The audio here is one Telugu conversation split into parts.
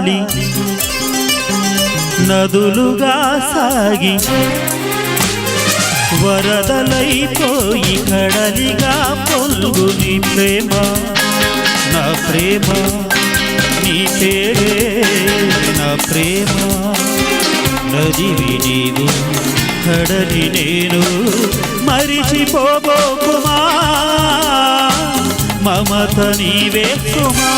గాలి నదులుగా సాగి వరదలైపోయి కడలిగా పొల్గు నీ ప్రేమ నా ప్రేమ నీ పేరే నా ప్రేమ. నదివి నీవు కడలి నేను మరిచిపోబోకుమా మమత నీవే కుమా.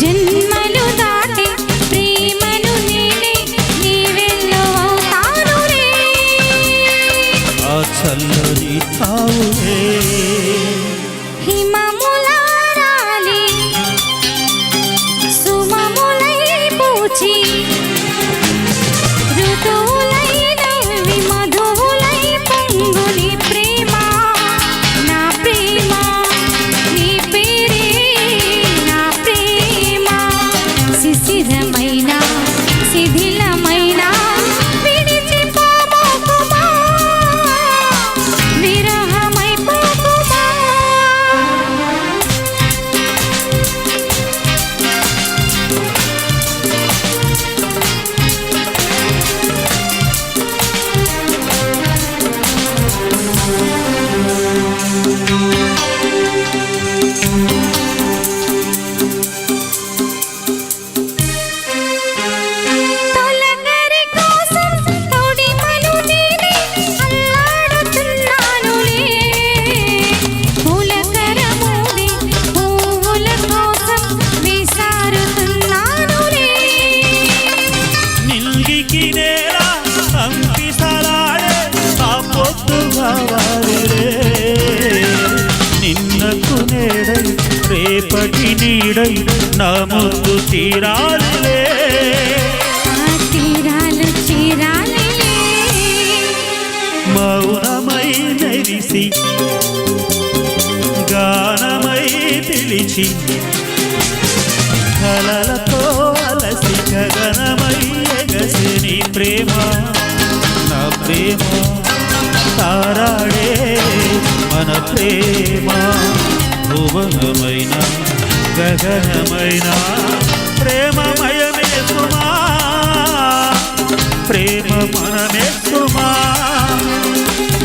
జన్మలు దాటి ప్రేమను నేనే నీవెల్లో అవుతానులే. ఆ చల్లని తావులే హిమములారాలి నీడై నా ముద్దు తీరాలిలే. ఆ తీరాలు చీరాలిలే మౌనమై నెరిసి గానమై పిలిచి కలలతో అలసి గగనమై ఎగసి నీ ప్రేమ నా ప్రేమ తారాడే మన ప్రేమ భువనమైన గగనమైన ప్రేమమయమే సుమా ప్రేమ మనమే సుమా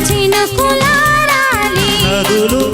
చినుకులారాలి నదులుగా సాగి వర